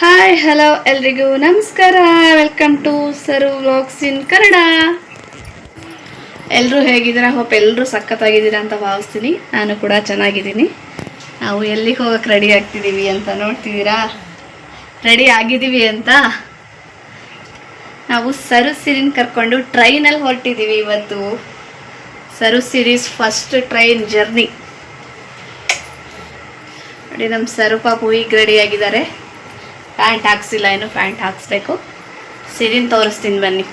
Hi hello ಎಲ್ರಿಗೂ. ನಮಸ್ಕಾರ. Welcome to Saru vlogs in Kannada ಎಲ್ಲರೂ ಹೇಗಿದ್ದೀರಾ? ಹೋಪ್ ಎಲ್ಲರೂ ಸಖತ್ತಾಗಿದ್ದೀರಾ ಅಂತ ಭಾವಿಸ್ತೀನಿ. ನಾನು ಕೂಡ ಚೆನ್ನಾಗಿದ್ದೀನಿ. ನಾವು ಎಲ್ಲಿಗೆ ಹೋಗಕ್ಕೆ ರೆಡಿ ಆಗ್ತಿದ್ದೀವಿ ಅಂತ ನೋಡ್ತಿದ್ದೀರಾ? ರೆಡಿ ಆಗಿದ್ದೀವಿ ಅಂತ? ನಾವು ಸರು ಸಿರಿನ್ ಕರ್ಕೊಂಡು ಟ್ರೈನಲ್ಲಿ ಹೊರಟಿದ್ದೀವಿ ಇವತ್ತು. Saru series first train journey ನೋಡಿ ನಮ್ಮ ಸರು ಪಾಪು ಈಗ ರೆಡಿ ಆಗಿದ್ದಾರೆ. ಪ್ಯಾಂಟ್ ಹಾಕ್ಸಿಲ್ಲ ಏನು ಪ್ಯಾಂಟ್ ಹಾಕ್ಸ್ಬೇಕು. ಸಿರಿನ್ ತೋರಿಸ್ತೀನಿ ಬನ್ನಿ.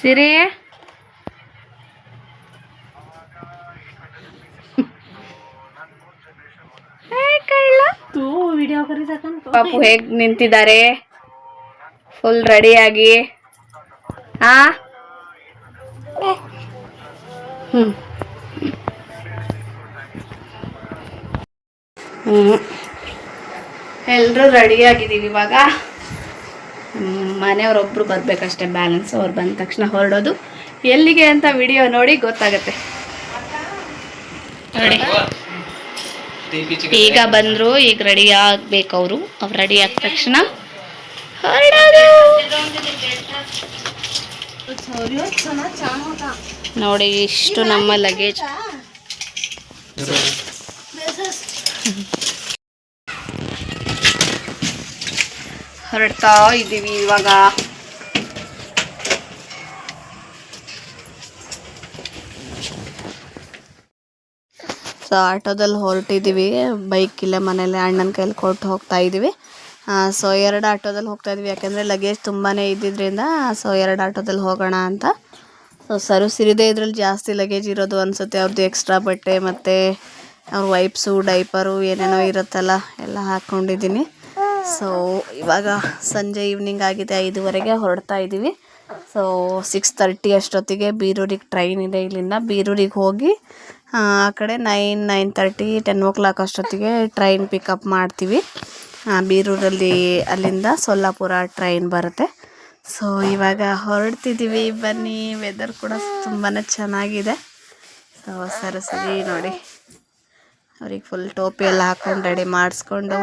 ಸಿರಿ? ಪಾಪು ಹೇಗ್ ನಿಂತಿದ್ದಾರೆ? ಫುಲ್ ರೆಡಿಯಾಗಿ ಹಾ ಹ್ಮ್. ಎಲ್ಲರೂ ರೆಡಿಯಾಗಿದ್ದೀವಿ ಇವಾಗ. ಹ್ಮ್, ಮನೆಯವ್ರೊಬ್ರು ಬರ್ಬೇಕಷ್ಟೇ ಬ್ಯಾಲೆನ್ಸ್ ಅವ್ರು ಬಂದ ತಕ್ಷಣ ಹೊರಡೋದು. ಎಲ್ಲಿಗೆ ಅಂತ ವಿಡಿಯೋ ನೋಡಿ ಗೊತ್ತಾಗತ್ತೆ. ನೋಡಿ. ಈಗ ಬಂದ್ರು ಈಗ ರೆಡಿ ಆಗ್ಬೇಕು ಅವರು. ಅವ್ರು ರೆಡಿ ಆದ ತಕ್ಷಣ ಹೊರಡೋದು. ನೋಡಿ ಇಷ್ಟು ನಮ್ಮ ಲಗೇಜ್ ಹೊರಡ್ತಾ ಇದ್ದೀವಿ ಇವಾಗ. ಸೊ ಆಟೋದಲ್ಲಿ ಹೊರಟಿದ್ದೀವಿ. ಬೈಕ್ ಇಲ್ಲೇ ಮನೇಲಿ ಅಣ್ಣನ ಕೈಲಿ ಕೊಟ್ಟು ಹೋಗ್ತಾ ಇದ್ದೀವಿ. ಸೊ ಎರಡು ಆಟೋದಲ್ಲಿ ಹೋಗ್ತಾ ಇದ್ವಿ ಯಾಕೆಂದರೆ ಲಗೇಜ್ ತುಂಬಾ ಇದ್ದಿದ್ದರಿಂದ ಸೊ ಎರಡು ಆಟೋದಲ್ಲಿ ಹೋಗೋಣ ಅಂತ. ಸೊ ಸರು ಸಿರಿದೆ ಇದ್ರಲ್ಲಿ ಜಾಸ್ತಿ ಲಗೇಜ್ ಇರೋದು ಅನಿಸುತ್ತೆ. ಅವ್ರದ್ದು ಎಕ್ಸ್ಟ್ರಾ ಬಟ್ಟೆ ಮತ್ತು ಅವ್ರ ವೈಪ್ಸು ಡೈಪರು ಏನೇನೋ ಇರುತ್ತಲ್ಲ, ಎಲ್ಲ ಹಾಕ್ಕೊಂಡಿದ್ದೀನಿ ಸೊ ಇವಾಗ ಸಂಜೆ ಈವ್ನಿಂಗ್ ಆಗಿದೆ, ಐದುವರೆಗೆ ಹೊರಡ್ತಾ ಇದ್ದೀವಿ ಸೊ ಸಿಕ್ಸ್ ತರ್ಟಿ ಅಷ್ಟೊತ್ತಿಗೆ ಬೀರೂರಿಗೆ ಟ್ರೈನ್ ಇದೆ ಇಲ್ಲಿಂದ. ಬೀರೂರಿಗೆ ಹೋಗಿ, ಆ ಕಡೆ nine nine thirty ten o'clock ಅಷ್ಟೊತ್ತಿಗೆ ಟ್ರೈನ್ ಪಿಕಪ್ ಮಾಡ್ತೀವಿ. ಬೀರೂರಲ್ಲಿ ಅಲ್ಲಿಂದ ಸೊಲ್ಲಾಪುರ ಟ್ರೈನ್ ಬರುತ್ತೆ. ಸೊ ಇವಾಗ ಹೊರಡ್ತಿದ್ದೀವಿ ಬನ್ನಿ ವೆದರ್ ಕೂಡ ತುಂಬಾ ಚೆನ್ನಾಗಿದೆ. ಸೊ ಸರಸರಿ ನೋಡಿ, ಅವ್ರಿಗೆ ಫುಲ್ ಟೋಪಿ ಎಲ್ಲ ಹಾಕೊಂಡು ರೆಡಿ ಮಾಡಿಸ್ಕೊಂಡು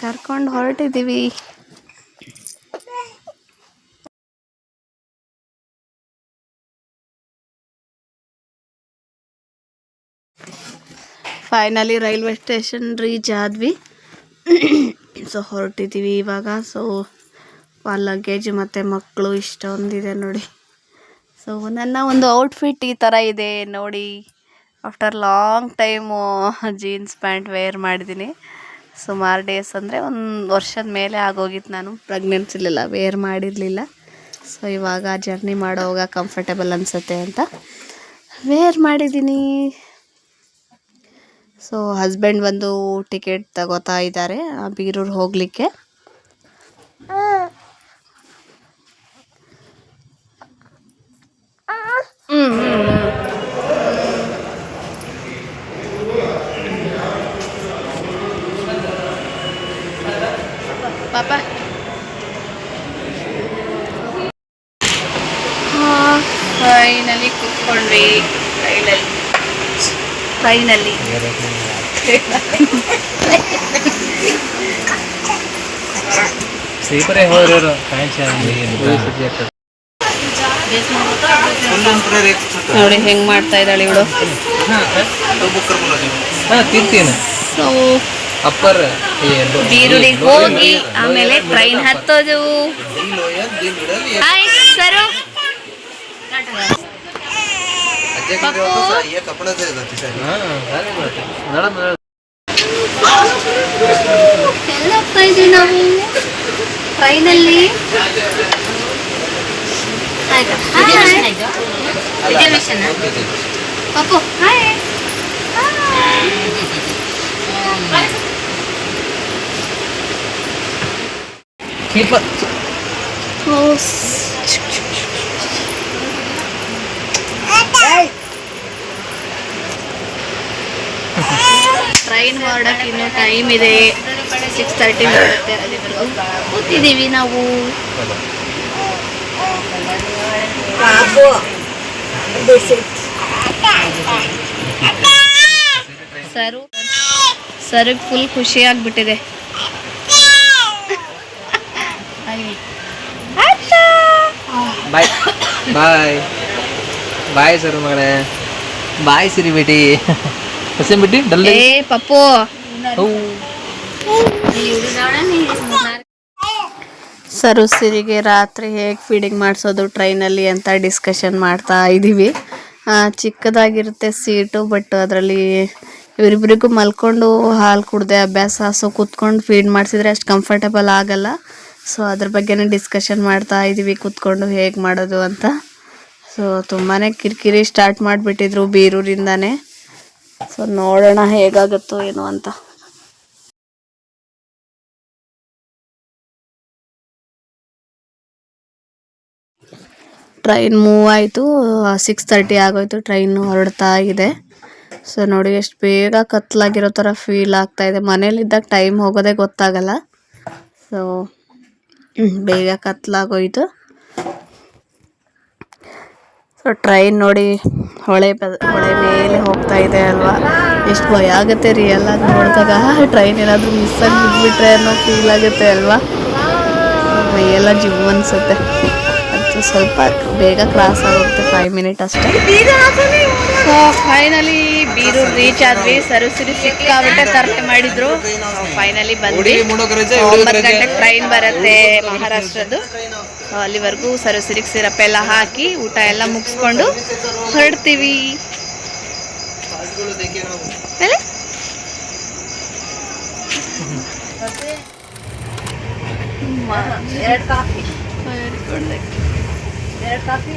ಕರ್ಕೊಂಡು ಹೊರಟಿದ್ದೀವಿ. ಫೈನಲಿ ರೈಲ್ವೆ ಸ್ಟೇಷನ್ ರೀಚ್ ಆದ್ವಿ. ಸೊ ಹೊರಟಿದ್ದೀವಿ ಇವಾಗ. ಸೊ ಲಗೇಜ್ ಮತ್ತು ಮಕ್ಕಳು ಇಷ್ಟೊಂದಿದೆ ನೋಡಿ. ಸೊ ನನ್ನ ಒಂದು ಔಟ್ಫಿಟ್ ಈ ಥರ ಇದೆ ನೋಡಿ. After long time jeans pant wear ಮಾಡಿದ್ದೀನಿ. ಸುಮಾರು ಡೇಸ್ ಅಂದರೆ ಒಂದು ವರ್ಷದ ಮೇಲೆ ಆಗೋಗಿತ್ತು ನಾನು. ಪ್ರೆಗ್ನೆನ್ಸಿಲೆಲ್ಲ ವೇರ್ ಮಾಡಿರಲಿಲ್ಲ. ಸೊ ಇವಾಗ ಜರ್ನಿ ಮಾಡೋವಾಗ ಕಂಫರ್ಟೇಬಲ್ ಅನಿಸುತ್ತೆ ಅಂತ ವೇರ್ ಮಾಡಿದ್ದೀನಿ. ಸೊ ಹಸ್ಬೆಂಡ್ ಬಂದು ಟಿಕೆಟ್ ತಗೋತಾ ಇದ್ದಾರೆ ಬೀರೂರು ಹೋಗಲಿಕ್ಕೆ. ಪಾಪ ಫೈನಲಿ ಕುತ್ಕೊಂಡ್ವಿ. ರೈಲಲ್ಲಿ ಟ್ರೈನಲ್ಲಿ ಸ್ಲೀಪರೇ ಹೋದ್ರು ನೋಡಿ ಹೆಂಗ್ ಮಾಡ್ತಾ ಇದ್ದಾಳೆ ಇವಳು? ಹಾಂ ತಿಂತೀನಿ ಸೊ ಅಪ್ಪರ್ ಬೀರುಳಿಗೆ ಹೋಗಿ ಆಮೇಲೆ ಟ್ರೈನ್ ಹತ್ತೋದು ಹಾಯ್ ಸರು ಇದೀವಿ ನಾವು ಟ್ರೈನಲ್ಲಿ ಪಪ್ಪು ಹಾಯ್ ಟ್ರೈನ್ ಹೊರಡಕ್ಕೆ ಇನ್ನೂ ಟೈಮ್ ಇದೆ. ಸಿಕ್ಸ್ ತರ್ಟಿ ಬರುತ್ತೆ. ಅಲ್ಲಿವರೆಗೂ ಕೂತಿದ್ದೀವಿ ನಾವು. ಸರ್ ಸರ್ ಫುಲ್ ಖುಷಿ ಆಗ್ಬಿಟ್ಟಿದೆ. ಬಾಯ್. ಬಾಯ್. ಬಾಯ್ ಸರ್ ಮಗಳೇ. ಬಾಯ್ ಸಿರಿ ಬಿಟಿ. ಹಸಿ ಬಿಟ್ಟಿ ಡಲ್ ಏ ಪಪ್ಪು. ಸರು ಸಿರಿಗೆ ರಾತ್ರಿ ಹೇಗೆ ಫೀಡಿಂಗ್ ಮಾಡಿಸೋದು ಟ್ರೈನಲ್ಲಿ ಅಂತ ಡಿಸ್ಕಷನ್ ಮಾಡ್ತಾ ಇದ್ದೀವಿ ಚಿಕ್ಕದಾಗಿರುತ್ತೆ ಸೀಟು ಬಟ್ ಅದರಲ್ಲಿ ಇವರಿಬ್ಬರಿಗೂ ಮಲ್ಕೊಂಡು ಹಾಲು ಕುಡ್ದೆ ಅಭ್ಯಾಸ ಸೊ ಕೂತ್ಕೊಂಡು ಫೀಡ್ ಮಾಡಿಸಿದ್ರೆ ಅಷ್ಟು ಕಂಫರ್ಟಬಲ್ ಆಗಲ್ಲ. ಸೊ ಅದ್ರ ಬಗ್ಗೆನೇ ಡಿಸ್ಕಷನ್ ಮಾಡ್ತಾ ಇದ್ದೀವಿ ಕೂತ್ಕೊಂಡು ಹೇಗೆ ಮಾಡೋದು ಅಂತ. ಸೊ ತುಂಬಾ ಕಿರಿಕಿರಿ ಸ್ಟಾರ್ಟ್ ಮಾಡಿಬಿಟ್ಟಿದ್ರು ಬೀರೂರಿಂದನೇ. ಸೊ ನೋಡೋಣ ಹೇಗಾಗುತ್ತೋ ಏನೋ ಅಂತ. ಟ್ರೈನ್ ಮೂವ್ ಆಯಿತು ಸಿಕ್ಸ್ ತರ್ಟಿ ಆಗೋಯ್ತು ಟ್ರೈನ್ ಹೊರಡ್ತಾ ಇದೆ. ಸೊ ನೋಡಿ ಎಷ್ಟು ಬೇಗ ಕತ್ಲಾಗಿರೋ ಥರ ಫೀಲ್ ಆಗ್ತಾ ಇದೆ. ಮನೇಲಿದ್ದಾಗ ಟೈಮ್ ಹೋಗೋದೇ ಗೊತ್ತಾಗಲ್ಲ. ಸೊ ಬೇಗ ಕತ್ಲಾಗೋಯ್ತು. ಸೊ ಟ್ರೈನ್ ನೋಡಿ ಹೊಳೆ ಬದ ಹೊಳೆ ಮೇಲೆ ಹೋಗ್ತಾ ಇದೆ ಅಲ್ವಾ? ಎಷ್ಟು ಭಯ ಆಗುತ್ತೆ ರಿಯಲ್ ಆಗಿ ನೋಡಿದಾಗ. ಟ್ರೈನ್ ಏನಾದರೂ ಮಿಸ್ ಆಗಿ ಬಿಟ್ಬಿಟ್ರೆ ಅನ್ನೋ ಫೀಲ್ ಆಗುತ್ತೆ ಅಲ್ವಾ? ಮೈಯೆಲ್ಲ ಜಿವ್ ಅನಿಸುತ್ತೆ. ಅದು ಸ್ವಲ್ಪ ಬೇಗ ಕ್ರಾಸ್ ಆಗುತ್ತೆ ಫೈವ್ ಮಿನಿಟ್ ಅಷ್ಟೇ. ಸೊ ಫೈನಲಿ ಬೀರೂರು ರೀಚ್ ಆದ್ವಿ. ಸರಸ್ವತಿ ಸಿಕ್ಕಾಬಿಟ್ಟೆ ತರಲೆ ಮಾಡಿದ್ರು. ಫೈನಲಿ ಬಂದ್ವಿ. ಒಂಬತ್ತು ಗಂಟೆಗೆ ಟ್ರೈನ್ ಬರುತ್ತೆ ಮಹಾರಾಷ್ಟ್ರದ್ದು. ಅಲ್ಲಿವರೆಗೂ ಸರಸ್ವತಿಗೆ ಸಿರಪ್ ಎಲ್ಲ ಹಾಕಿ ಊಟ ಎಲ್ಲ ಮುಗಿಸ್ಕೊಂಡು ಹೊರಡ್ತೀವಿ. ಮೇಲೆ ಎರಡು ಕಾಫಿ.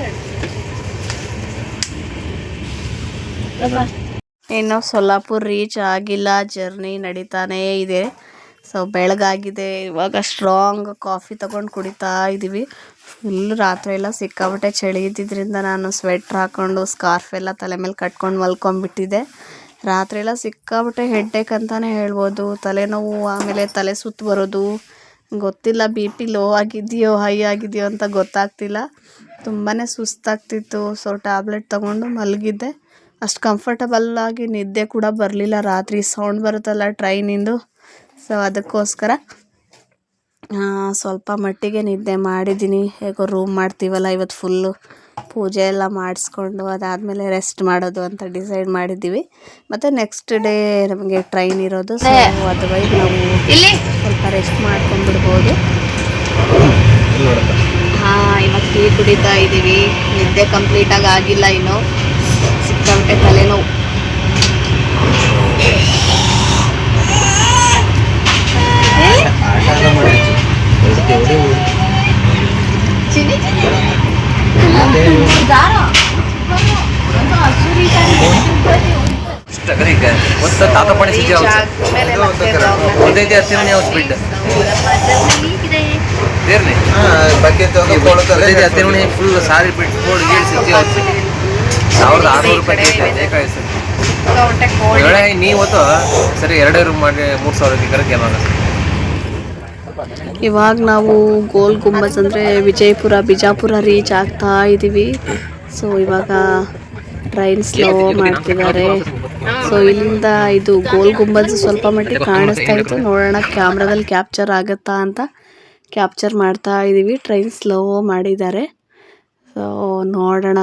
ಇನ್ನು ಸೊಲ್ಲಾಪುರ್ ರೀಚ್ ಆಗಿಲ್ಲ ಜರ್ನಿ ನಡೀತಾನೇ ಇದೆ. ಸೊ ಬೆಳಗಾಗಿದೆ. ಇವಾಗ ಸ್ಟ್ರಾಂಗ್ ಕಾಫಿ ತಗೊಂಡು ಕುಡಿತಾ ಇದ್ದೀವಿ ಫುಲ್ ರಾತ್ರಿ ಎಲ್ಲ ಸಿಕ್ಕಾಬಿಟ್ಟೆ ಚಳಿ ಇದ್ದಿದ್ದರಿಂದ ನಾನು ಸ್ವೆಟ್ರ್ ಹಾಕ್ಕೊಂಡು ಸ್ಕಾರ್ಫ್ ಎಲ್ಲ ತಲೆ ಮೇಲೆ ಕಟ್ಕೊಂಡು ಮಲ್ಕೊಂಡ್ಬಿಟ್ಟಿದ್ದೆ. ರಾತ್ರಿ ಎಲ್ಲ ಸಿಕ್ಕಾಬಿಟ್ಟೆ ಹೆಡ್ಡೇಕ್ ಅಂತಲೇ ಹೇಳ್ಬೋದು. ತಲೆನೋವು, ಆಮೇಲೆ ತಲೆ ಸುತ್ತು ಬರೋದು. ಗೊತ್ತಿಲ್ಲ ಬಿ ಪಿ ಲೋ ಆಗಿದೆಯೋ ಹೈ ಆಗಿದೆಯೋ ಅಂತ ಗೊತ್ತಾಗ್ತಿಲ್ಲ. ತುಂಬಾ ಸುಸ್ತಾಗ್ತಿತ್ತು. ಸೊ ಟ್ಯಾಬ್ಲೆಟ್ ತೊಗೊಂಡು ಮಲಗಿದ್ದೆ. ಅಷ್ಟು ಕಂಫರ್ಟಬಲ್ ಆಗಿ ನಿದ್ದೆ ಕೂಡ ಬರಲಿಲ್ಲ. ರಾತ್ರಿ ಸೌಂಡ್ ಬರುತ್ತಲ್ಲ ಟ್ರೈನಿಂದು ಸೊ ಅದಕ್ಕೋಸ್ಕರ ಆ, ಸ್ವಲ್ಪ ಮಟ್ಟಿಗೆ ನಿದ್ದೆ ಮಾಡಿದ್ದೀನಿ. ಹೇಗೋ ರೂಮ್ ಮಾಡ್ತೀವಲ್ಲ ಇವತ್ತು ಫುಲ್ಲು ಪೂಜೆ ಎಲ್ಲ ಮಾಡಿಸ್ಕೊಂಡು ಅದಾದಮೇಲೆ ರೆಸ್ಟ್ ಮಾಡೋದು ಅಂತ ಡಿಸೈಡ್ ಮಾಡಿದ್ದೀವಿ. ಮತ್ತು ನೆಕ್ಸ್ಟ್ ಡೇ ನಮಗೆ ಟ್ರೈನ್ ಇರೋದು. ಸೊ ಅದರ್ವೈಸ್ ನಾವು ಇಲ್ಲಿ. ಸ್ವಲ್ಪ ರೆಸ್ಟ್ ಮಾಡ್ಕೊಂಡ್ಬಿಡ್ಬೋದು. ಹಾಂ ಇವಾಗ ಟೀ ಕುಡಿತಾ ಇದ್ದೀವಿ ನಿದ್ದೆ ಕಂಪ್ಲೀಟಾಗಿ ಆಗಿಲ್ಲ ಇನ್ನು. ಸಿಕ್ಕಾಬಿಟ್ಟೆ ತಲೆನೋವು ಮಸ್ತ್ ತಾತ ಪಣಿ ಸಿಜಿ ಆದ್ಮೇಲೆ ಮತ್ತೆ vlog ನ ಉದೈತಿ ಹತ್ತಿರನೇ ಅವ್ಸ್ ಬಿಡ್ ದೇರ್ನೆ ಬಕೆಟ್ ಉದೈತಿ ಹತ್ತಿರನೇ ಫುಲ್ ಸಾರಿ ಬಿಟ್ಟು ಕೋಡ್ ಗೇಡ್ ಸಿಜಿ ಅವ್ಸ್ ಸಾವಿರದ ಆರುನೂರು ರೂಪಾಯಿ ಬೇಕಾಗಿ ಸರ್ ಸಿಕ್ಕಾಪಟ್ಟೆ cold ಹೇಳ ನೀ ಹೊತ್ತು ಸರಿ ಎರಡೇ ರೂಮ್ ಮಾಡಿ ಮೂರು ಸಾವಿರಕ್ಕೆ ಕರೆಕ್ಟ್ ಏನಾಗ ಇವಾಗ ನಾವು ಗೋಲ್ ಗುಂಬಜ್ ಅಂದರೆ ವಿಜಯಪುರ ಬಿಜಾಪುರ ರೀಚ್ ಆಗ್ತಾ ಇದ್ದೀವಿ ಸೊ ಇವಾಗ ಟ್ರೈನ್ ಸ್ಲೋ ಮಾಡ್ತಿದ್ದಾರೆ. ಸೊ ಇಲ್ಲಿಂದ ಇದು ಗೋಲ್ ಗುಂಬಜ್ ಸ್ವಲ್ಪ ಮಟ್ಟಿಗೆ ಕಾಣಿಸ್ತಾ ಇತ್ತು. ನೋಡೋಣ ಕ್ಯಾಮ್ರಾದಲ್ಲಿ ಕ್ಯಾಪ್ಚರ್ ಆಗುತ್ತಾ ಅಂತ ಕ್ಯಾಪ್ಚರ್ ಮಾಡ್ತಾ ಇದ್ದೀವಿ ಟ್ರೈನ್ ಸ್ಲೋ ಮಾಡಿದ್ದಾರೆ. ಸೊ ನೋಡೋಣ.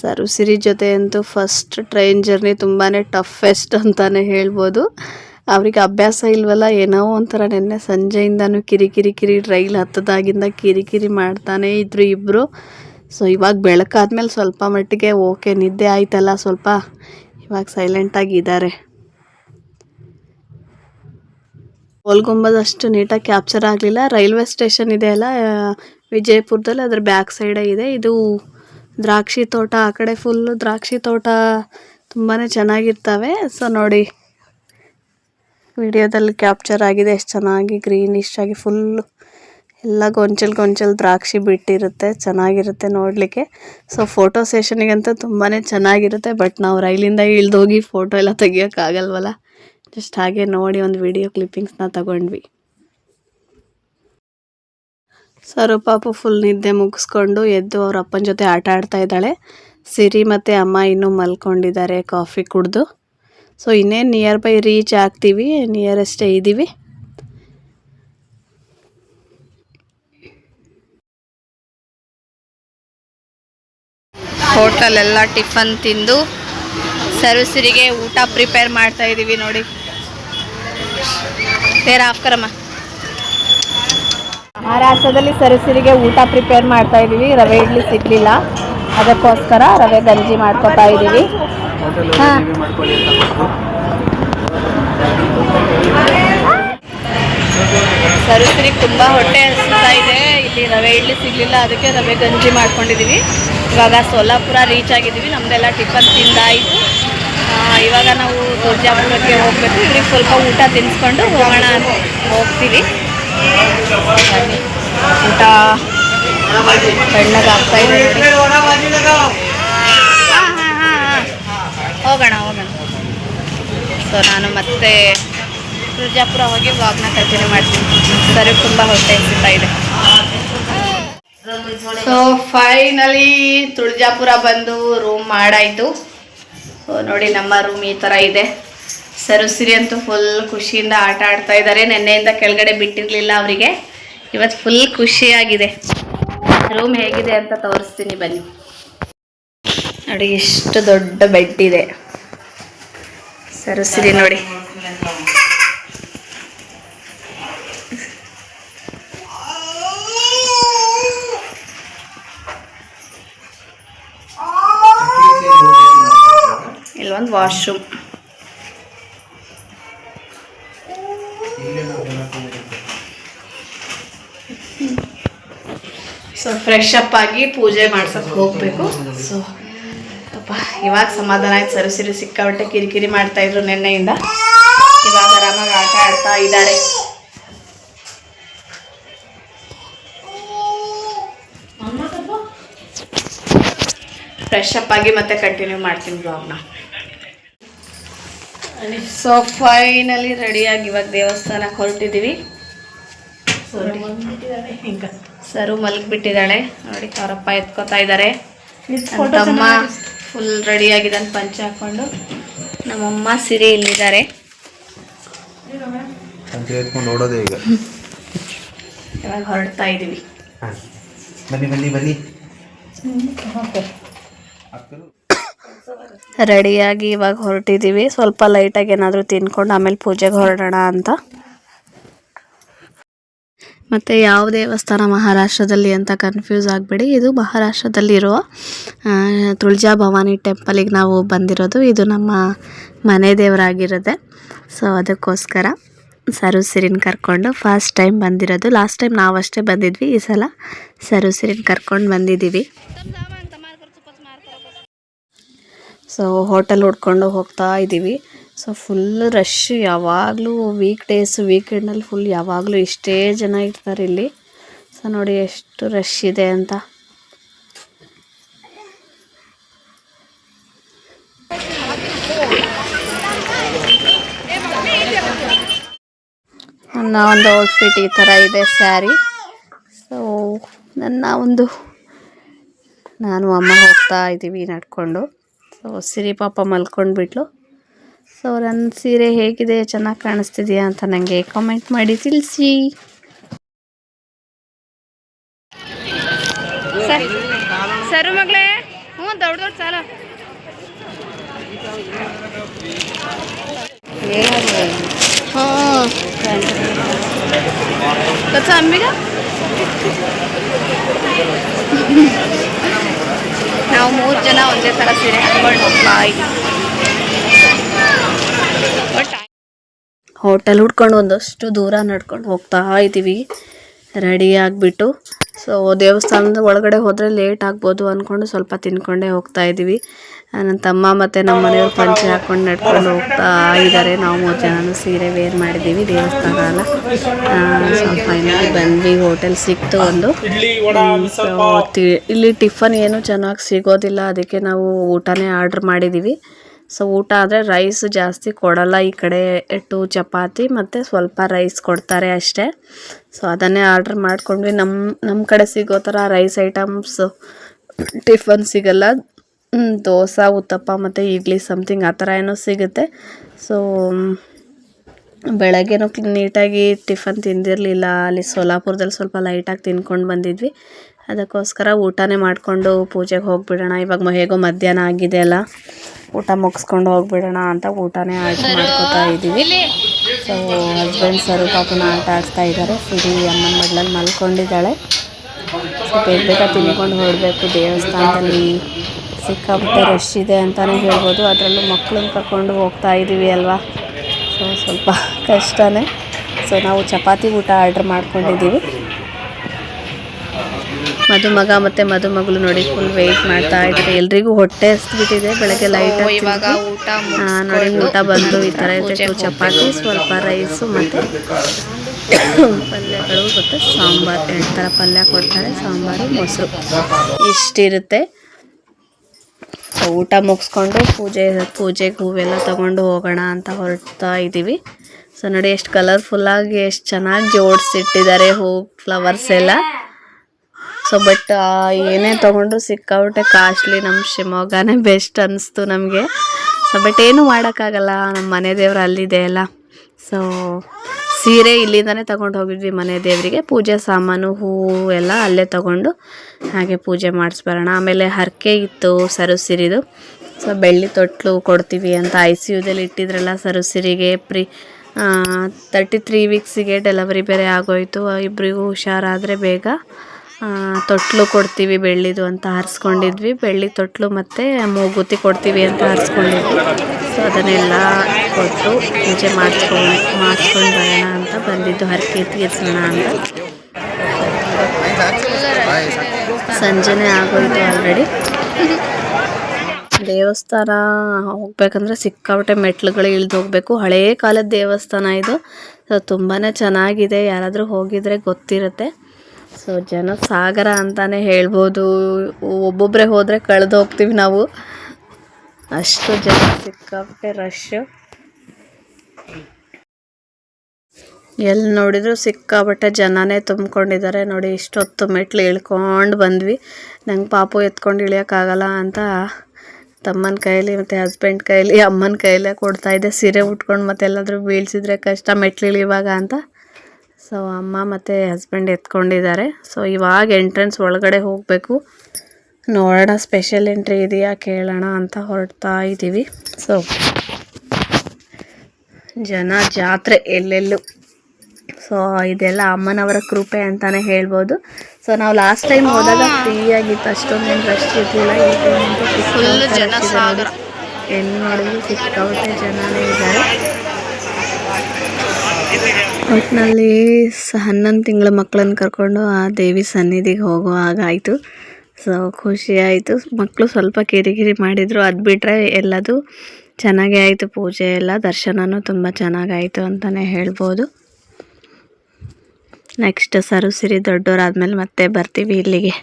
ಸರುಸಿರಿ ಜೊತೆ ಅಂತೂ ಫಸ್ಟ್ ಟ್ರೈನ್ ಜರ್ನಿ ತುಂಬಾ ಟಫೆಸ್ಟ್ ಅಂತಲೇ ಹೇಳ್ಬೋದು. ಅವ್ರಿಗೆ ಅಭ್ಯಾಸ ಇಲ್ವಲ್ಲ, ಏನೋ ಒಂಥರ ನಿನ್ನೆ ಸಂಜೆಯಿಂದನೂ ಕಿರಿಕಿರಿ ಕಿರಿ ರೈಲ್ ಹತ್ತದಾಗಿಂದ ಕಿರಿಕಿರಿ ಮಾಡ್ತಾನೆ ಇದ್ರು ಇಬ್ಬರು ಸೊ ಇವಾಗ ಬೆಳಕಾದ್ಮೇಲೆ ಸ್ವಲ್ಪ ಮಟ್ಟಿಗೆ ಓಕೆ ನಿದ್ದೆ ಆಯ್ತಲ್ಲ ಸ್ವಲ್ಪ. ಇವಾಗ ಸೈಲೆಂಟಾಗಿದ್ದಾರೆ ಅಷ್ಟು ನೀಟಾಗಿ ಕ್ಯಾಪ್ಚರ್ ಆಗಲಿಲ್ಲ. ರೈಲ್ವೆ ಸ್ಟೇಷನ್ ಇದೆ ಅಲ್ಲ, ವಿಜಯಪುರದಲ್ಲಿ, ಅದ್ರ ಬ್ಯಾಕ್ ಸೈಡೇ ಇದೆ. ಇದು ದ್ರಾಕ್ಷಿ ತೋಟ, ಆ ಕಡೆ ಫುಲ್ಲು ದ್ರಾಕ್ಷಿ ತೋಟ ತುಂಬಾ ಚೆನ್ನಾಗಿರ್ತವೆ. ಸೊ ನೋಡಿ, ವಿಡಿಯೋದಲ್ಲಿ ಕ್ಯಾಪ್ಚರ್ ಆಗಿದೆ ಎಷ್ಟು ಚೆನ್ನಾಗಿ ಗ್ರೀನಿಶ್ ಆಗಿ ಫುಲ್ಲು ಎಲ್ಲ ಗೊಂಚಲ್ ಗೊಂಚಲ್ ದ್ರಾಕ್ಷಿ ಬಿಟ್ಟಿರುತ್ತೆ, ಚೆನ್ನಾಗಿರುತ್ತೆ ನೋಡಲಿಕ್ಕೆ. ಸೊ ಫೋಟೋ ಸೆಷನಿಗಂತೂ ತುಂಬಾ ಚೆನ್ನಾಗಿರುತ್ತೆ ಬಟ್ ನಾವು ರೈಲಿಂದ ಇಳ್ದೋಗಿ ಫೋಟೋ ಎಲ್ಲ ತೆಗಿಯೋಕ್ಕಾಗಲ್ವಲ್ಲ? ಜಸ್ಟ್ ಹಾಗೆ ನೋಡಿ, ಒಂದು ವಿಡಿಯೋ ಕ್ಲಿಪ್ಪಿಂಗ್ಸ್ನ ತಗೊಂಡ್ವಿ. ಸರು, ಪಾಪು ಫುಲ್ ನಿದ್ದೆ ಮುಗಿಸ್ಕೊಂಡು ಎದ್ದು ಅವ್ರ ಅಪ್ಪನ ಜೊತೆ ಆಟ ಆಡ್ತಾ ಇದ್ದಾಳೆ. ಸಿರಿ ಮತ್ತು ಅಮ್ಮ ಇನ್ನೂ ಮಲ್ಕೊಂಡಿದ್ದಾರೆ ಕಾಫಿ ಕುಡಿದು. ಸೊ ಇನ್ನೇನು ನಿಯರ್ ಬೈ ರೀಚ್ ಆಗ್ತೀವಿ ನಿಯರೆಸ್ಟೇ ಇದ್ದೀವಿ ಹೋಟೆಲೆಲ್ಲ ಟಿಫನ್ ತಿಂದು ಸರ್ವಿಸರಿಗೆ ಊಟ ಪ್ರಿಪೇರ್ ಮಾಡ್ತಾ ಇದ್ದೀವಿ ನೋಡಿ. ಬೇರೆ ಆಫ್ಕರಮ್ಮ ಮಹಾರಾಷ್ಟ್ರದಲ್ಲಿ ಸರಸಿರಿಗೆ ಊಟ ಪ್ರಿಪೇರ್ ಮಾಡ್ತಾ ಇದ್ದೀವಿ ರವೆ ಇಡ್ಲಿ ಸಿಗಲಿಲ್ಲ. ಅದಕ್ಕೋಸ್ಕರ ರವೆ ಗಂಜಿ ಮಾಡ್ಕೊತಾ ಇದ್ದೀವಿ ಹಾಂ. ಸರಸಿರಿಗೆ ತುಂಬ ಹೊಟ್ಟೆ ಹಸ್ತಾ ಇದೆ. ಇಲ್ಲಿ ರವೆ ಇಡ್ಲಿ ಸಿಗಲಿಲ್ಲ. ಅದಕ್ಕೆ ರವೆ ಗಂಜಿ ಮಾಡ್ಕೊಂಡಿದ್ದೀವಿ ಇವಾಗ ಸೋಲಾಪುರ ರೀಚ್ ಆಗಿದ್ದೀವಿ ನಮ್ಮದೆಲ್ಲ ಟಿಫನ್ ತಿಂದಾಯಿತು. ಇವಾಗ ನಾವು ದುರ್ಜಾಪುರಕ್ಕೆ ಹೋಗ್ಬೇಕು. ಇವ್ರಿಗೆ ಸ್ವಲ್ಪ ಊಟ ತಿನ್ಸ್ಕೊಂಡು ಹೋಗೋಣ ಹೋಗ್ತೀವಿ. ಊಟ ತಣ್ಣಗಾಗ್ತಾ ಇದೆ. ಹೋಗೋಣ ಹೋಗೋಣ ಸೊ ನಾನು ಮತ್ತೆ ತುಳಜಾಪುರ ಹೋಗಿ ವಾಗ್ನ ಕಂಟಿನ್ಯೂ ಮಾಡ್ತೀನಿ ಸರಿ ತುಂಬ ಹೊಟ್ಟೆ ಹಸಿತಾ ಇದೆ ಸೊ ಫೈನಲಿ ತುಳಜಾಪುರ ಬಂದು ರೂಮ್ ಮಾಡಾಯಿತು ಸೊ ನೋಡಿ ನಮ್ಮ ರೂಮ್ ಈ ಥರ ಇದೆ ಸರುಸಿರಿ ಅಂತೂ ಫುಲ್ ಖುಷಿಯಿಂದ ಆಟ ಆಡ್ತಾ ಇದ್ದಾರೆ. ನಿನ್ನೆಯಿಂದ ಕೆಳಗಡೆ ಬಿಟ್ಟಿರಲಿಲ್ಲ ಅವರಿಗೆ. ಇವತ್ತು ಫುಲ್ ಖುಷಿಯಾಗಿದೆ. ರೂಮ್ ಹೇಗಿದೆ ಅಂತ ತೋರಿಸ್ತೀನಿ ಬನ್ನಿ. ನೋಡಿ, ಎಷ್ಟು ದೊಡ್ಡ ಬೆಡ್ ಇದೆ. ಸರಸಿರಿ ನೋಡಿ. ಇಲ್ಲೊಂದು ವಾಶ್ರೂಮ್ ಸೊ ಫ್ರೆಶ್ ಅಪ್ ಆಗಿ ಪೂಜೆ ಮಾಡ್ಸಕ್ ಹೋಗ್ಬೇಕು. ಸೊ ಅಪ್ಪ ಇವಾಗ ಸಮಾಧಾನ ಆಯ್ತು. ಸರಿ ಸಿರಿ ಸಿಕ್ಕಾಬಿಟ್ಟೆ ಕಿರಿಕಿರಿ ಮಾಡ್ತಾ ಇದ್ರು ನಿನ್ನೆಯಿಂದ. ಇವಾಗ ಆರಾಮಾಗಿ ಆಟ ಆಡ್ತಾ ಇದ್ದಾರೆ. ಫ್ರೆಶ್ ಅಪ್ ಆಗಿ ಮತ್ತೆ ಕಂಟಿನ್ಯೂ ಮಾಡ್ತೀನಿ ಬ್ಲಾಗ್ನ ಸೊ ಫೈನಲಿ ರೆಡಿಯಾಗಿ ಇವಾಗ ದೇವಸ್ಥಾನಕ್ಕೆ ಹೊರಟಿದ್ದೀವಿ. ಸರು ಮಲಗಿಬಿಟ್ಟಿದ್ದಾಳೆ. ನೋಡಿ ಅವರಪ್ಪ ಎತ್ಕೋತಾ ಇದ್ದಾರೆ. ತಮ್ಮ ಫುಲ್ ರೆಡಿ ಆಗಿದ್ದಾನೆ ಪಂಚ ಹಾಕೊಂಡು ನಮ್ಮಮ್ಮ ಸಿರಿ ಇಲ್ಲಿದ್ದಾರೆ. ಈಗ. ಇವಾಗ ಹೊರಡ್ತಾ ಇದ್ದೀವಿ. ಬನ್ನಿ ಬನ್ನಿ ಬನ್ನಿ. ರೆಡಿಯಾಗಿ ಇವಾಗ ಹೊರಟಿದ್ದೀವಿ ಸ್ವಲ್ಪ ಲೈಟಾಗಿ ಏನಾದರೂ ತಿನ್ಕೊಂಡು ಆಮೇಲೆ ಪೂಜೆಗೆ ಹೊರಡೋಣ ಅಂತ. ಮತ್ತು ಯಾವ ದೇವಸ್ಥಾನ ಮಹಾರಾಷ್ಟ್ರದಲ್ಲಿ ಅಂತ ಕನ್ಫ್ಯೂಸ್ ಆಗಬೇಡಿ. ಇದು ಮಹಾರಾಷ್ಟ್ರದಲ್ಲಿರುವ ತುಳಜಾ ಭವಾನಿ ಟೆಂಪಲಿಗೆ ನಾವು ಬಂದಿರೋದು. ಇದು ನಮ್ಮ ಮನೆ ದೇವರಾಗಿರುತ್ತೆ ಸೊ ಅದಕ್ಕೋಸ್ಕರ ಸರು ಸಿರಿನ್ ಕರ್ಕೊಂಡು ಫಸ್ಟ್ ಟೈಮ್ ಬಂದಿರೋದು. ಲಾಸ್ಟ್ ಟೈಮ್ ನಾವಷ್ಟೇ ಬಂದಿದ್ವಿ. ಈ ಸಲ ಸರು ಸಿರಿನ್ ಕರ್ಕೊಂಡು ಬಂದಿದ್ದೀವಿ. ಸೊ ಹೋಟೆಲ್ ಹುಡ್ಕೊಂಡು ಹೋಗ್ತಾ ಇದ್ದೀವಿ ಸೊ ಫುಲ್ ರಶ್ ಯಾವಾಗಲೂ ವೀಕ್ ಡೇಸ್ ವೀಕೆಂಡಲ್ಲಿ ಫುಲ್ ಯಾವಾಗಲೂ ಇಷ್ಟೇ ಜನ ಇರ್ತಾರೆ ಇಲ್ಲಿ. ಸೊ ನೋಡಿ ಎಷ್ಟು ರಶ್ ಇದೆ ಅಂತ. ನನ್ನ ಒಂದು ಔಟ್ಫಿಟ್ ಈ ಥರ ಇದೆ ಸ್ಯಾರಿ ಸೊ ನನ್ನ ಒಂದು ನಾನು ಅಮ್ಮ ಹೋಗ್ತಾ ಇದ್ದೀವಿ ನಡ್ಕೊಂಡು. ಸೊ ಸಿರಿ ಪಾಪ ಮಲ್ಕೊಂಡ್ಬಿಟ್ಲು. ಸೊ ನನ್ನ ಸೀರೆ ಹೇಗಿದೆ, ಚೆನ್ನಾಗಿ ಕಾಣಿಸ್ತಿದೆಯಾ ಅಂತ ನನಗೆ ಕಾಮೆಂಟ್ ಮಾಡಿ ತಿಳಿಸಿ. ಸರ್ ಮಗಳೇ, ಹ್ಞೂ, ದೊಡ್ಡ ದೊಡ್ಡ ಸಾಲ. ಹಾಂ ಅಮ್ಮಿಗ ನಾವು ಮೂರು ಜನ ಒಂದೇ ಥರ ಸೀರೆ ಹಾಕೊಂಡು ಹೋಗ್ತಾ ಹೋಟೆಲ್ ಹುಡ್ಕೊಂಡು ಒಂದಷ್ಟು ದೂರ ನಡ್ಕೊಂಡು ಹೋಗ್ತಾ ಇದ್ದೀವಿ. ರೆಡಿ ಆಗಿಬಿಟ್ಟು. ಸೊ ದೇವಸ್ಥಾನದ ಒಳಗಡೆ ಹೋದರೆ ಲೇಟ್ ಆಗ್ಬೋದು ಅಂದ್ಕೊಂಡು ಸ್ವಲ್ಪ ತಿನ್ಕೊಂಡೇ ಹೋಗ್ತಾ ಇದ್ದೀವಿ. ನನ್ನ ತಮ್ಮ ಮತ್ತು ನಮ್ಮ ಮನೆಯವ್ರು ಪಂಚೆ ಹಾಕ್ಕೊಂಡು ನಡ್ಕೊಂಡು ಹೋಗ್ತಾ ಇದ್ದಾರೆ ನಾವು ಮೂರು ಜನನು ಸೀರೆ ವೇರ್ ಮಾಡಿದ್ದೀವಿ. ದೇವಸ್ಥಾನ ಅಲ್ಲ. ಸೊ ಫೈನಲಿ ಬಂದ್ವಿ. ಹೋಟೆಲ್ ಸಿಕ್ತು ಒಂದು. ಇಲ್ಲಿ ಟಿಫನ್ ಏನು ಚೆನ್ನಾಗಿ ಸಿಗೋದಿಲ್ಲ. ಅದಕ್ಕೆ ನಾವು ಊಟನೇ ಆರ್ಡ್ರ್ ಮಾಡಿದ್ದೀವಿ ಸೊ ಊಟ ಆದರೆ ರೈಸ್ ಜಾಸ್ತಿ ಕೊಡಲ್ಲ. ಈ ಕಡೆ ಟು ಚಪಾತಿ ಮತ್ತು ಸ್ವಲ್ಪ ರೈಸ್ ಕೊಡ್ತಾರೆ ಅಷ್ಟೇ. ಸೊ ಅದನ್ನೇ ಆರ್ಡ್ರ್ ಮಾಡ್ಕೊಂಡ್ವಿ. ನಮ್ಮ ನಮ್ಮ ಕಡೆ ಸಿಗೋ ಥರ ರೈಸ್ ಐಟಮ್ಸ್ ಟಿಫನ್ ಸಿಗಲ್ಲ. ದೋಸೆ, ಉತ್ತಪ್ಪ ಮತ್ತು ಇಡ್ಲಿ ಸಮ್ಥಿಂಗ್ ಆ ಥರ ಏನೋ ಸಿಗುತ್ತೆ. ಸೊ ಬೆಳಗ್ಗೆನೂ ನೀಟಾಗಿ ಟಿಫನ್ ತಿಂದಿರಲಿಲ್ಲ. ಅಲ್ಲಿ ಸೋಲಾಪುರದಲ್ಲಿ ಸ್ವಲ್ಪ ಲೈಟಾಗಿ ತಿನ್ಕೊಂಡು ಬಂದಿದ್ವಿ. ಅದಕ್ಕೋಸ್ಕರ ಊಟನೇ ಮಾಡಿಕೊಂಡು ಪೂಜೆಗೆ ಹೋಗಿಬಿಡೋಣ. ಇವಾಗ ಹೇಗೋ ಮಧ್ಯಾಹ್ನ ಆಗಿದೆ ಅಲ್ಲ. ಊಟ ಮುಗಿಸ್ಕೊಂಡು ಹೋಗಿಬಿಡೋಣ ಅಂತ ಊಟನೇ ಆಯ್ಕೆ ಮಾಡ್ಕೊತಾ ಇದ್ದೀವಿ. ಸೊ ಹಸ್ಬೆಂಡ್ ಸರು ಪಾಪನ ಆಟ ಆಡ್ತಾ ಇದ್ದಾರೆ. ಸಿರಿ ಅಮ್ಮನ ಮಡ್ಲಲ್ಲಿ ಮಲ್ಕೊಂಡಿದ್ದಾಳೆ. ಬೇಗ ಬೇಗ ತಿನ್ಕೊಂಡು ಹೊರಡಬೇಕು ದೇವಸ್ಥಾನದಲ್ಲಿ. ಸಿಕ್ಕಾಪಟ್ಟೆ ರಶ್ ಇದೆ ಅಂತಲೇ ಹೇಳ್ಬೋದು. ಅದರಲ್ಲೂ ಮಕ್ಕಳನ್ನ ಕರ್ಕೊಂಡು ಹೋಗ್ತಾ ಇದ್ದೀವಿ ಅಲ್ವಾ? ಸೊ ಸ್ವಲ್ಪ ಕಷ್ಟನೇ. ಸೊ ನಾವು ಚಪಾತಿ ಊಟ ಆರ್ಡ್ರ್ ಮಾಡ್ಕೊಂಡಿದ್ದೀವಿ ಮದುಮಗ ಮತ್ತು ಮದುಮಗಳು ನೋಡಿ ಫುಲ್ ವೆಯ್ಟ್ ಮಾಡ್ತಾ ಇದ್ದಾರೆ. ಎಲ್ರಿಗೂ ಹೊಟ್ಟೆ ಹಸ್ಬಿಟ್ಟಿದೆ ಬೆಳಗ್ಗೆ ಲೈಟ್ ಇವಾಗ ಊಟ ನೋಡಿ ಊಟ ಬಂದು ಈ ಥರ ಇದೆ ಚಪಾತಿ ಸ್ವಲ್ಪ ರೈಸು ಮತ್ತು ಪಲ್ಯಗಳು ಮತ್ತೆ ಸಾಂಬಾರು. ಎರಡು ಥರ ಪಲ್ಯ ಕೊಡ್ತಾರೆ. ಸಾಂಬಾರು ಮೊಸರು. ಇಷ್ಟಿರುತ್ತೆ. ಸೊ ಊಟ ಮುಗಿಸ್ಕೊಂಡು ಪೂಜೆ, ಪೂಜೆಗೆ ಹೂವೆಲ್ಲ ತೊಗೊಂಡು ಹೋಗೋಣ ಅಂತ ಹೊರಡ್ತಾ ಇದ್ದೀವಿ. ಸೊ ನೋಡಿ ಎಷ್ಟು ಕಲರ್ಫುಲ್ಲಾಗಿ ಎಷ್ಟು ಚೆನ್ನಾಗಿ ಜೋಡಿಸಿಟ್ಟಿದ್ದಾರೆ ಹೂ ಫ್ಲವರ್ಸ್ ಎಲ್ಲ. ಸೊ ಬಟ್ ಏನೇ ತೊಗೊಂಡ್ರು ಸಿಕ್ಕಾಬಿಟ್ಟೆ ಕಾಸ್ಟ್ಲಿ ನಮ್ಮ ಶಿವಮೊಗ್ಗನೇ ಬೆಸ್ಟ್ ಅನ್ನಿಸ್ತು ನಮಗೆ. ಸೊ ಬಟ್ ಏನು ಮಾಡೋಕ್ಕಾಗಲ್ಲ ನಮ್ಮ ಮನೆ ದೇವ್ರು ಅಲ್ಲಿದೆ ಅಲ್ಲ. ಸೊ ಸೀರೆ ಇಲ್ಲಿಂದಲೇ ತಗೊಂಡು ಹೋಗಿದ್ವಿ ಮನೆ ದೇವರಿಗೆ. ಪೂಜೆ ಸಾಮಾನು ಹೂವು ಎಲ್ಲ ಅಲ್ಲೇ ತಗೊಂಡು ಹಾಗೆ ಪೂಜೆ ಮಾಡಿಸ್ಬರೋಣ. ಆಮೇಲೆ ಹರಕೆ ಇತ್ತು ಸರಸಿರಿದು ಸೊ ಬೆಳ್ಳಿ ತೊಟ್ಲು ಕೊಡ್ತೀವಿ ಅಂತ ಐ ಸಿ ಯುದಲ್ಲಿ ಇಟ್ಟಿದ್ರಲ್ಲ ಸರಸಿರಿಗೆ ಪ್ರಿ ತರ್ಟಿ ತ್ರೀ ವೀಕ್ಸಿಗೆ ಡೆಲಿವರಿ ಬೇರೆ ಆಗೋಯಿತು. ಇಬ್ಬರಿಗೂ ಹುಷಾರಾದರೆ ಬೇಗ. ತೊಟ್ಲು ಕೊಡ್ತೀವಿ ಬೆಳ್ಳಿದು ಅಂತ ಆರಿಸ್ಕೊಂಡಿದ್ವಿ. ಬೆಳ್ಳಿ ತೊಟ್ಲು ಮತ್ತು ಮೂಗುತಿ ಕೊಡ್ತೀವಿ ಅಂತ ಆರಿಸ್ಕೊಂಡಿದ್ವಿ. ಸೊ ಅದನ್ನೆಲ್ಲ ಕೊಟ್ಟು ಪೂಜೆ ಮಾಡಿಸ್ಕೊಂಡು ಮಾಡಿಸ್ಕೊಂಡು ಬರೋಣ ಅಂತ ಬಂದಿದ್ದು ಹರಕೆ ತೀರ್ಸೋಣ ಅಂತ. ಸಂಜೆನೇ ಆಗೋಯ್ತು ಆಲ್ರೆಡಿ ದೇವಸ್ಥಾನ ಹೋಗ್ಬೇಕಂದ್ರೆ ಸಿಕ್ಕಾಪಟ್ಟೆ ಮೆಟ್ಲುಗಳು ಇಳ್ದು ಹೋಗಬೇಕು. ಹಳೇ ಕಾಲದ ದೇವಸ್ಥಾನ ಇದು. ಸೊ ತುಂಬಾ ಚೆನ್ನಾಗಿದೆ. ಯಾರಾದರೂ ಹೋಗಿದ್ರೆ ಗೊತ್ತಿರುತ್ತೆ. ಸೊ ಜನ ಸಾಗರ ಅಂತಾನೆ ಹೇಳ್ಬೋದು. ಒಬ್ಬೊಬ್ಬರೇ ಹೋದರೆ ಕಳೆದು ಹೋಗ್ತೀವಿ ನಾವು. ಅಷ್ಟು ಜನ ಸಿಕ್ಕಾಪಟ್ಟೆ ರಶ್ ಎಲ್ಲಿ ನೋಡಿದ್ರು ಸಿಕ್ಕಾಪಟ್ಟೆ ಜನನೇ ತುಂಬ್ಕೊಂಡಿದ್ದಾರೆ ನೋಡಿ, ಇಷ್ಟೊತ್ತು ಮೆಟ್ಲು ಇಳ್ಕೊಂಡು ಬಂದ್ವಿ. ನಂಗೆ ಪಾಪು ಎತ್ಕೊಂಡು ಇಳಿಯೋಕ್ಕಾಗಲ್ಲ ಅಂತ ತಮ್ಮನ ಕೈಯಲ್ಲಿ ಮತ್ತು ಹಸ್ಬೆಂಡ್ ಕೈಯಲ್ಲಿ ಅಮ್ಮನ ಕೈಯಲ್ಲೇ ಕೊಡ್ತಾ ಇದ್ದೆ. ಸೀರೆ ಉಟ್ಕೊಂಡು ಮತ್ತೆ ಎಲ್ಲಾದರೂ ಬೀಳ್ಸಿದ್ರೆ ಕಷ್ಟ, ಮೆಟ್ಲು ಇಳಿಯುವಾಗ ಅಂತ. ಸೊ ಅಮ್ಮ ಮತ್ತು ಹಸ್ಬೆಂಡ್ ಎತ್ಕೊಂಡಿದ್ದಾರೆ. ಸೊ ಇವಾಗ ಎಂಟ್ರೆನ್ಸ್ ಒಳಗಡೆ ಹೋಗಬೇಕು. ನೋಡೋಣ ಸ್ಪೆಷಲ್ ಎಂಟ್ರಿ ಇದೆಯಾ ಕೇಳೋಣ ಅಂತ ಹೊರಡ್ತಾ ಇದ್ದೀವಿ. ಸೊ ಜನ ಜಾತ್ರೆ ಎಲ್ಲೆಲ್ಲೂ. ಸೊ ಇದೆಲ್ಲ ಅಮ್ಮನವರ ಕೃಪೆ ಅಂತಾನೆ ಹೇಳ್ಬೋದು. ಸೊ ನಾವು ಲಾಸ್ಟ್ ಟೈಮ್ ಹೋದಾಗ ಫ್ರೀ ಆಗಿತ್ತು ಅಷ್ಟೊಂದೇನು ರಶ್ ಇರಲಿಲ್ಲ. ಜನ. ಎಲ್ಲಿ ನೋಡಿದ್ರು ಸಿಕ್ಕಾಪಟ್ಟೆ ಜನನೇ ಇದ್ದಾರೆ. ಒಟ್ಟಿನಲ್ಲಿ ಹನ್ನೊಂದು ತಿಂಗಳ ಮಕ್ಕಳನ್ನು ಕರ್ಕೊಂಡು ಆ ದೇವಿ ಸನ್ನಿಧಿಗೆ ಹೋಗೋ ಹಾಗಾಯಿತು. ಸೊ ಖುಷಿ ಆಯಿತು ಮಕ್ಕಳು ಸ್ವಲ್ಪ ಕಿರಿಕಿರಿ ಮಾಡಿದರು. ಅದು ಬಿಟ್ಟರೆ ಎಲ್ಲದು ಚೆನ್ನಾಗೇ ಆಯಿತು. ಪೂಜೆ ಎಲ್ಲ ದರ್ಶನವೂ ತುಂಬ ಚೆನ್ನಾಗಾಯಿತು ಅಂತಲೇ ಹೇಳ್ಬೋದು. ನೆಕ್ಸ್ಟ್ ಸರುಸಿರಿ ದೊಡ್ಡವರಾದ್ಮೇಲೆ ಮತ್ತೆ ಬರ್ತೀವಿ ಇಲ್ಲಿಗೆ.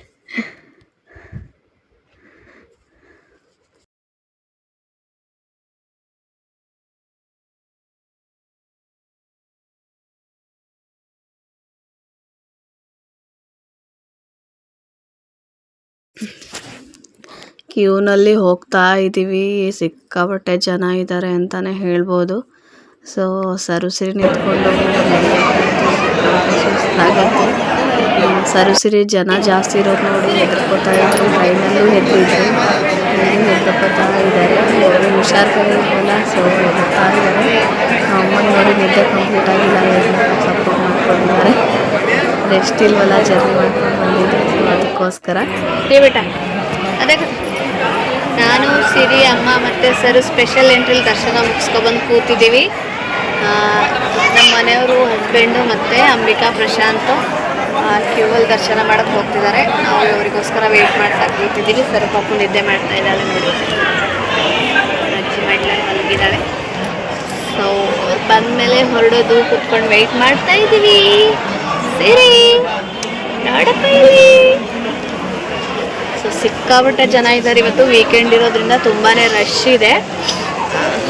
ಕ್ಯೂನಲ್ಲಿ ಹೋಗ್ತಾ ಇದ್ದೀವಿ. ಸಿಕ್ಕಾಪಟ್ಟೆ ಜನ ಇದ್ದಾರೆ ಅಂತಲೇ ಹೇಳ್ಬೋದು. ಸೊ ಸರುಸಿರಿ ನಿಂತ್ಕೊಂಡು ಸುಸ್ತಾಗತ್ತೆ ಹ್ಮ್, ಸರುಸಿರಿ ಜನ ಜಾಸ್ತಿ ಇರೋದು ನೋಡಿ ಹೆದರ್ಕೋತಾ ಇದ್ರು. ಟ್ರೈನಲ್ಲೂ ಹೆದರಿದ್ರು ಹೆದರ್ಕೋತಾ ಇದ್ದಾರೆ. ಅವರು ಹುಷಾರು ಇರಲಿಲ್ಲ ಸೊ ಹೆದರ್ತಾ ಇದ್ದಾರೆ. ಅಮ್ಮನ ನೋಡಿ ನಿದ್ದೆ ಕಂಪ್ಲೀಟ್ ಆಗಿಲ್ಲ. ಸಪೋರ್ಟ್ ಮಾಡ್ಕೊಂಡಿದ್ದಾರೆ ರೆಸ್ಟ್ ಇಲ್ವಲ್ಲ ಜರ್ನಿ ಮಾಡ್ಕೊಂಡು ಬಂದಿದ್ದೆ ಅದಕ್ಕೋಸ್ಕರ ಬೇಟ ನಾನು ಸಿರಿ ಅಮ್ಮ ಮತ್ತು ಸರ್ ಸ್ಪೆಷಲ್ ಎಂಟ್ರಿಲಿ ದರ್ಶನ ಮುಗಿಸ್ಕೊಬಂದು ಕೂತಿದ್ದೀವಿ. ನಮ್ಮ ಮನೆಯವರು ಹಸ್ಬೆಂಡು ಮತ್ತು ಅಂಬಿಕಾ ಪ್ರಶಾಂತ್ ಕ್ಯೂವಲ್ಲಿ ದರ್ಶನ ಮಾಡೋಕ್ಕೆ ಹೋಗ್ತಿದ್ದಾರೆ. ನಾವು ಅವರಿಗೋಸ್ಕರ ವೆಯ್ಟ್ ಮಾಡ್ತಾ ಕೂತಿದ್ದೀವಿ. ಸರ್ ಪಾಪ ನಿದ್ದೆ ಮಾಡ್ತಾ ಇದ್ದಾಳೆ ನೋಡಿ. ಅಜ್ಜಿ ಮಾಡ್ಲಲ್ಲಿ ಮಲಗಿದ್ದಾಳೆ. ಸೊ ಬಂದಮೇಲೆ ಹೊರಡೋದು ಕೂತ್ಕೊಂಡು ವೆಯ್ಟ್ ಮಾಡ್ತಾ ಇದ್ದೀವಿ. ಸರಿ ನೋಡಪ್ಪ ಇಲ್ಲಿ. ಸಿಕ್ಕಾಪಟ್ಟೆ ಜನ ಇದ್ದಾರೆ. ಇವತ್ತು ವೀಕೆಂಡ್ ಇರೋದ್ರಿಂದ ತುಂಬಾ ರಶ್ ಇದೆ.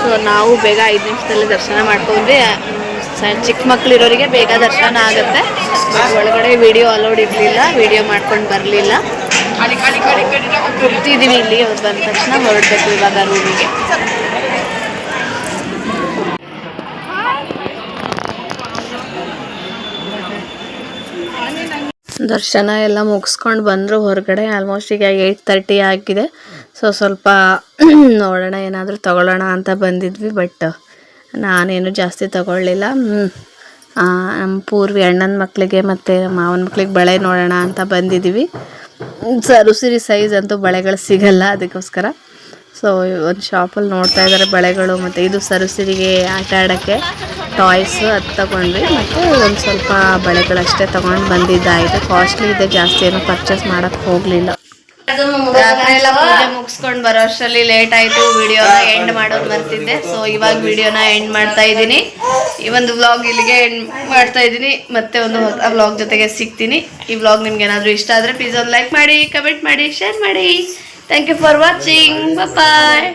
ಸೊ ನಾವು ಬೇಗ ಐದು ನಿಮಿಷದಲ್ಲಿ ದರ್ಶನ ಮಾಡ್ಕೊಂಡ್ವಿ. ಚಿಕ್ಕ ಮಕ್ಳು ಇರೋರಿಗೆ ಬೇಗ ದರ್ಶನ ಆಗುತ್ತೆ. ಒಳಗಡೆ ವಿಡಿಯೋ ಅಲೌಡ್ ಇರಲಿಲ್ಲ. ವಿಡಿಯೋ ಮಾಡ್ಕೊಂಡು ಬರಲಿಲ್ಲ. ಕೂತಿದ್ದೀವಿ ಇಲ್ಲಿ. ಅವ್ರು ಬಂದ ತಕ್ಷಣ ಹೊರಡಬೇಕು ಇವಾಗ ರೂಮಿಗೆ ದರ್ಶನ ಎಲ್ಲ ಮುಗಿಸ್ಕೊಂಡು ಬಂದರು ಹೊರಗಡೆ. ಆಲ್ಮೋಸ್ಟ್ ಈಗ ಏಯ್ಟ್ ತರ್ಟಿ ಆಗಿದೆ. ಸೊ ಸ್ವಲ್ಪ ನೋಡೋಣ, ಏನಾದರೂ ತಗೊಳ್ಳೋಣ ಅಂತ ಬಂದಿದ್ವಿ. ಬಟ್ ನಾನೇನು ಜಾಸ್ತಿ ತಗೊಳ್ಳಿಲ್ಲ. ನಮ್ಮ ಪೂರ್ವಿ ಅಣ್ಣನ ಮಕ್ಕಳಿಗೆ ಮತ್ತು ಮಾವನ ಮಕ್ಕಳಿಗೆ ಬಳೆ ನೋಡೋಣ ಅಂತ ಬಂದಿದ್ದೀವಿ ಸರುಸಿರಿ ಸೈಜ್ ಅಂತೂ ಬಳೆಗಳು ಸಿಗಲ್ಲ ಅದಕ್ಕೋಸ್ಕರ. ಸೊ ಒಂದು ಶಾಪಲ್ಲಿ ನೋಡ್ತಾ ಇದ್ದಾರೆ ಬಳೆಗಳು. ಮತ್ತು ಇದು ಸರುಸಿರಿಗೆ ಆಟ ಆಡೋಕ್ಕೆ ಟಾಯ್ಸು ಅದು ತಗೊಂಡ್ವಿ ಮತ್ತು ಒಂದು ಸ್ವಲ್ಪ ಬಳೆಗಳಷ್ಟೇ ತಗೊಂಡು ಬಂದಿದ್ದಾಯಿತು. ಕಾಸ್ಟ್ಲಿ ಇದೆ, ಜಾಸ್ತಿ ಏನು ಪರ್ಚೇಸ್ ಮಾಡೋಕ್ಕೆ ಹೋಗಲಿಲ್ಲ. ಪೂಜೆ ಮುಗಿಸ್ಕೊಂಡು ಬರೋ ಅಷ್ಟರಲ್ಲಿ ಲೇಟ್ ಆಯ್ತು ವಿಡಿಯೋನ ಎಂಡ್ ಮಾಡೋದು ಮರ್ತಿದ್ದೆ. ಸೊ ಇವಾಗ ವಿಡಿಯೋನ ಎಂಡ್ ಮಾಡ್ತಾ ಇದ್ದೀನಿ. ಈ ಒಂದು ವ್ಲಾಗ್ ಇಲ್ಲಿಗೆ ಎಂಡ್ ಮಾಡ್ತಾ ಇದ್ದೀನಿ. ಮತ್ತೆ ಒಂದು ಹೊಸ ವ್ಲಾಗ್ ಜೊತೆಗೆ ಸಿಗ್ತೀನಿ. ಈ ವ್ಲಾಗ್ ನಿಮ್ಗೆ ಏನಾದರೂ ಇಷ್ಟ ಆದರೆ ಪ್ಲೀಸ್ ಒಂದು ಲೈಕ್ ಮಾಡಿ ಕಮೆಂಟ್ ಮಾಡಿ ಶೇರ್ ಮಾಡಿ. Thank you for watching bye